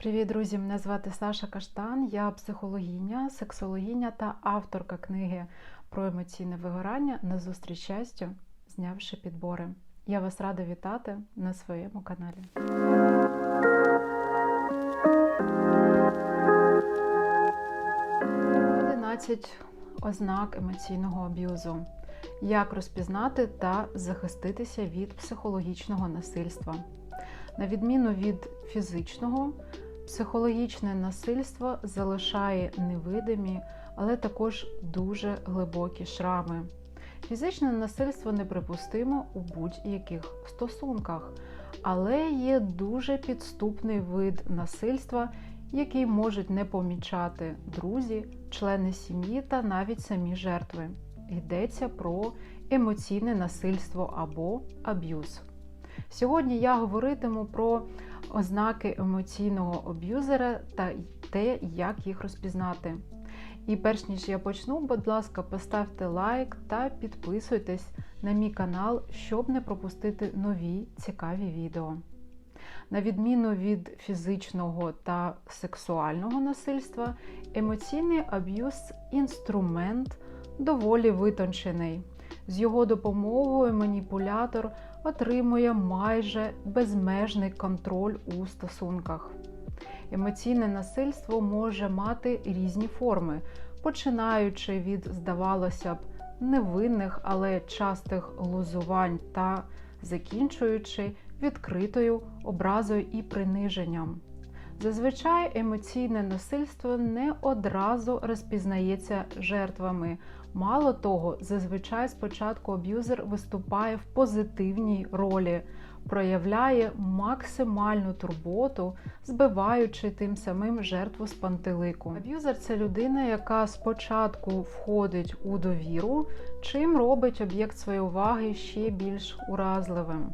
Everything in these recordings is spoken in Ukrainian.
Привіт, друзі! Мене звати Саша Каштан, я психологиня, сексологиня та авторка книги про емоційне вигорання на зустріч щастю, знявши підбори. Я вас рада вітати на своєму каналі. Одинадцять ознак емоційного аб'юзу. Як розпізнати та захиститися від психологічного насильства. На відміну від фізичного, психологічне насильство залишає невидимі, але також дуже глибокі шрами. Фізичне насильство неприпустимо у будь-яких стосунках, але є дуже підступний вид насильства, який можуть не помічати друзі, члени сім'ї та навіть самі жертви. Йдеться про емоційне насильство або аб'юз. Сьогодні я говоритиму про ознаки емоційного аб'юзера та те, як їх розпізнати. І перш ніж я почну, будь ласка, поставте лайк та підписуйтесь на мій канал, щоб не пропустити нові цікаві відео. На відміну від фізичного та сексуального насильства, емоційний аб'юз інструмент доволі витончений. З його допомогою маніпулятор отримує майже безмежний контроль у стосунках. Емоційне насильство може мати різні форми, починаючи від, здавалося б, невинних, але частих глузувань та закінчуючи відкритою образою і приниженням. Зазвичай емоційне насильство не одразу розпізнається жертвами. Мало того, зазвичай спочатку аб'юзер виступає в позитивній ролі, проявляє максимальну турботу, збиваючи тим самим жертву з пантелику. Аб'юзер це людина, яка спочатку входить у довіру, чим робить об'єкт своєї уваги ще більш уразливим.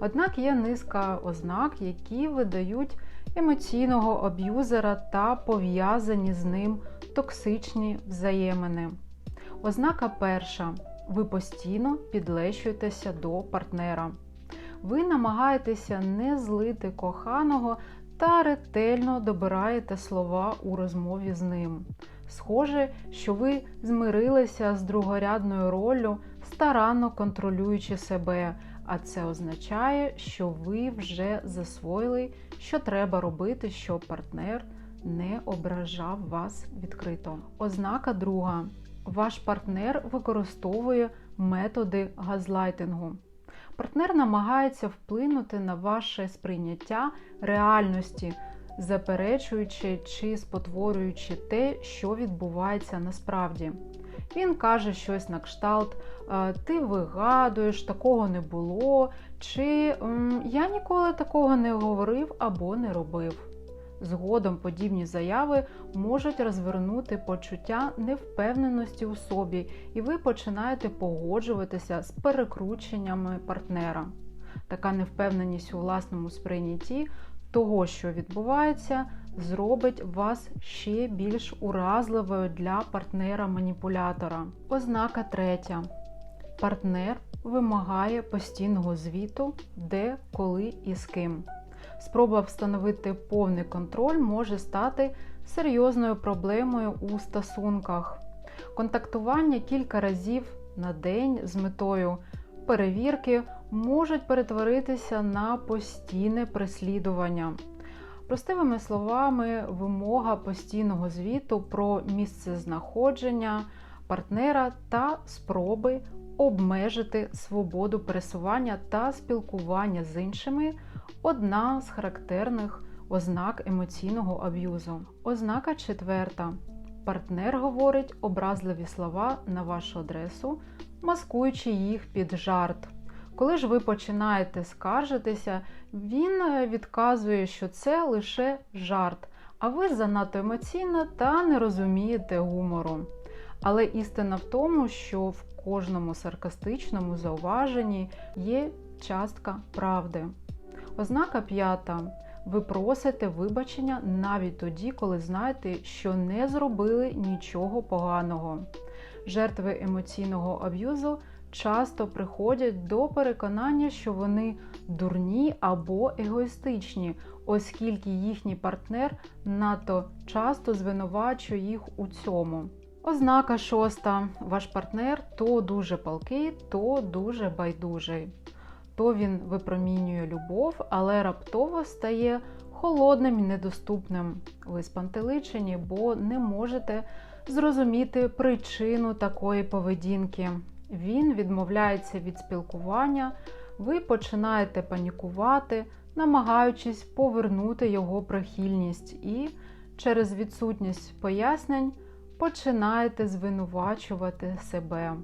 Однак є низка ознак, які видають емоційного аб'юзера та пов'язані з ним токсичні взаємини. Ознака перша. Ви постійно підлещуєтеся до партнера. Ви намагаєтеся не злити коханого та ретельно добираєте слова у розмові з ним. Схоже, що ви змирилися з другорядною роллю, старанно контролюючи себе, а це означає, що ви вже засвоїли, що треба робити, щоб партнер не ображав вас відкрито. Ознака друга. Ваш партнер використовує методи газлайтингу. Партнер намагається вплинути на ваше сприйняття реальності, заперечуючи чи спотворюючи те, що відбувається насправді. Він каже щось на кшталт: ти вигадуєш, такого не було, чи я ніколи такого не говорив або не робив. Згодом подібні заяви можуть розвернути почуття невпевненості у собі, і ви починаєте погоджуватися з перекрученнями партнера. Така невпевненість у власному сприйнятті того, що відбувається, зробить вас ще більш уразливою для партнера-маніпулятора. Ознака третя. Партнер вимагає постійного звіту, де, коли і з ким. Спроба встановити повний контроль може стати серйозною проблемою у стосунках. Контактування кілька разів на день з метою перевірки можуть перетворитися на постійне переслідування. Простими словами, вимога постійного звіту про місце знаходження партнера та спроби обмежити свободу пересування та спілкування з іншими одна з характерних ознак емоційного аб'юзу. Ознака четверта. Партнер говорить образливі слова на вашу адресу, маскуючи їх під жарт. Коли ж ви починаєте скаржитися, він відказує, що це лише жарт, а ви занадто емоційно та не розумієте гумору. Але істина в тому, що в кожному саркастичному зауваженні є частка правди. Ознака п'ята. Ви просите вибачення навіть тоді, коли знаєте, що не зробили нічого поганого. Жертви емоційного аб'юзу часто приходять до переконання, що вони дурні або егоїстичні, оскільки їхній партнер надто часто звинувачує їх у цьому. Ознака шоста. Ваш партнер то дуже палкий, то дуже байдужий. То він випромінює любов, але раптово стає холодним і недоступним. Ви спантеличені, бо не можете зрозуміти причину такої поведінки. Він відмовляється від спілкування, ви починаєте панікувати, намагаючись повернути його прихильність, і через відсутність пояснень починаєте звинувачувати себе.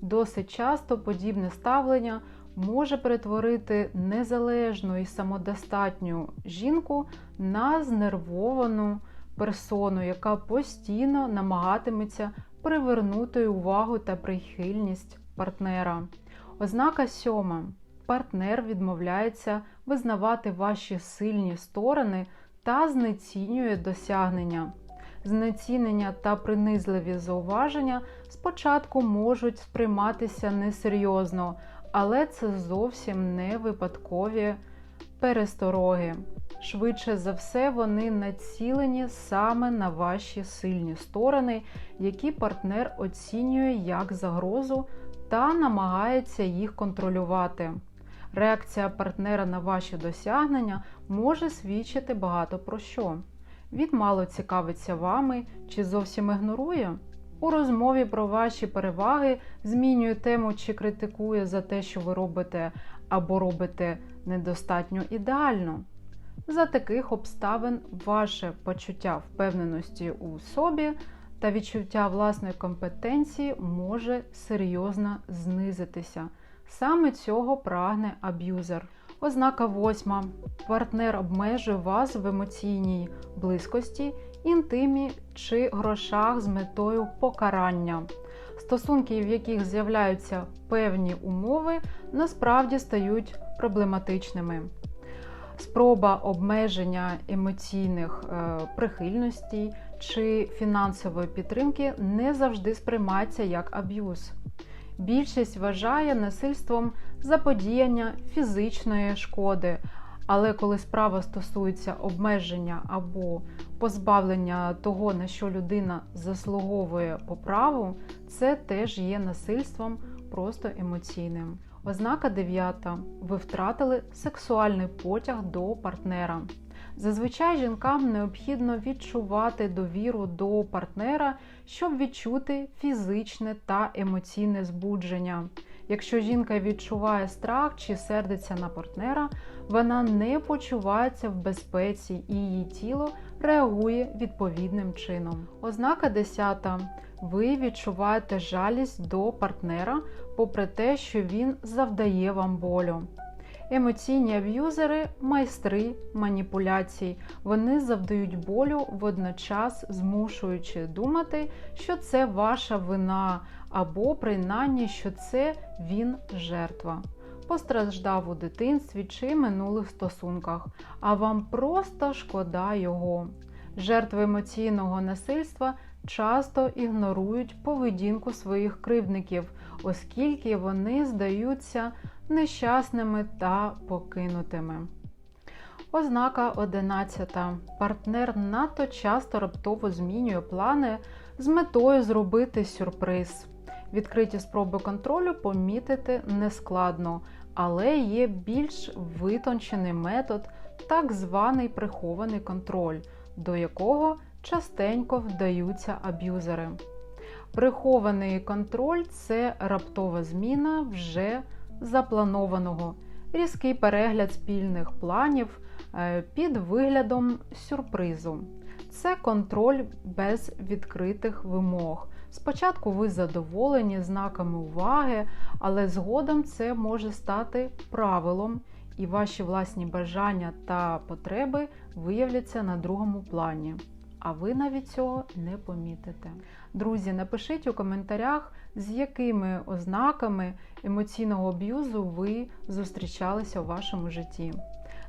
Досить часто подібне ставлення може перетворити незалежну і самодостатню жінку на знервовану персону, яка постійно намагатиметься привернути увагу та прихильність партнера. Ознака сьома. Партнер відмовляється визнавати ваші сильні сторони та знецінює досягнення. Знецінення та принизливі зауваження спочатку можуть сприйматися несерйозно, але це зовсім не випадкові перестороги. Швидше за все, вони націлені саме на ваші сильні сторони, які партнер оцінює як загрозу та намагається їх контролювати. Реакція партнера на ваші досягнення може свідчити багато про що. Він мало цікавиться вами чи зовсім ігнорує. У розмові про ваші переваги змінює тему чи критикує за те, що ви робите або робите недостатньо ідеально. За таких обставин ваше почуття впевненості у собі та відчуття власної компетенції може серйозно знизитися. Саме цього прагне аб'юзер. Ознака восьма. Партнер обмежує вас в емоційній близькості, інтимі чи грошах з метою покарання. Стосунки, в яких з'являються певні умови, насправді стають проблематичними. Спроба обмеження емоційних е, прихильностей чи фінансової підтримки не завжди сприймається як аб'юз. Більшість вважає насильством заподіяння фізичної шкоди, але коли справа стосується обмеження або позбавлення того, на що людина заслуговує по праву, це теж є насильством просто емоційним. Ознака 9. Ви втратили сексуальний потяг до партнера. Зазвичай жінкам необхідно відчувати довіру до партнера, щоб відчути фізичне та емоційне збудження. Якщо жінка відчуває страх чи сердиться на партнера, вона не почувається в безпеці і її тіло реагує відповідним чином. Ознака 10. Ви відчуваєте жалість до партнера, попри те, що він завдає вам болю. Емоційні аб'юзери майстри маніпуляцій. Вони завдають болю, водночас змушуючи думати, що це ваша вина, або принаймні, що це він жертва. Постраждав у дитинстві чи минулих стосунках, а вам просто шкода його. Жертви емоційного насильства часто ігнорують поведінку своїх кривдників, оскільки вони здаються нещасними та покинутими. Ознака 11. Партнер надто часто раптово змінює плани з метою зробити сюрприз. Відкриті спроби контролю помітити нескладно, але є більш витончений метод, так званий прихований контроль, до якого частенько вдаються аб'юзери. Прихований контроль це раптова зміна вже запланованого, різкий перегляд спільних планів е, під виглядом сюрпризу. Це контроль без відкритих вимог. Спочатку ви задоволені знаками уваги, але згодом це може стати правилом, і ваші власні бажання та потреби виявляться на другому плані. А ви навіть цього не помітите. Друзі, напишіть у коментарях, з якими ознаками емоційного аб'юзу ви зустрічалися у вашому житті.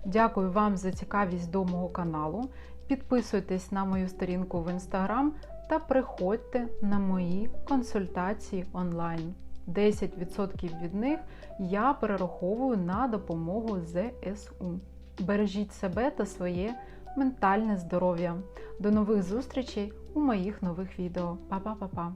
Дякую вам за цікавість до мого каналу. Підписуйтесь на мою сторінку в інстаграм та приходьте на мої консультації онлайн. 10% від них я перераховую на допомогу ЗСУ. Бережіть себе та своє ментальне здоров'я. До нових зустрічей у моїх нових відео. Па-па-па-па!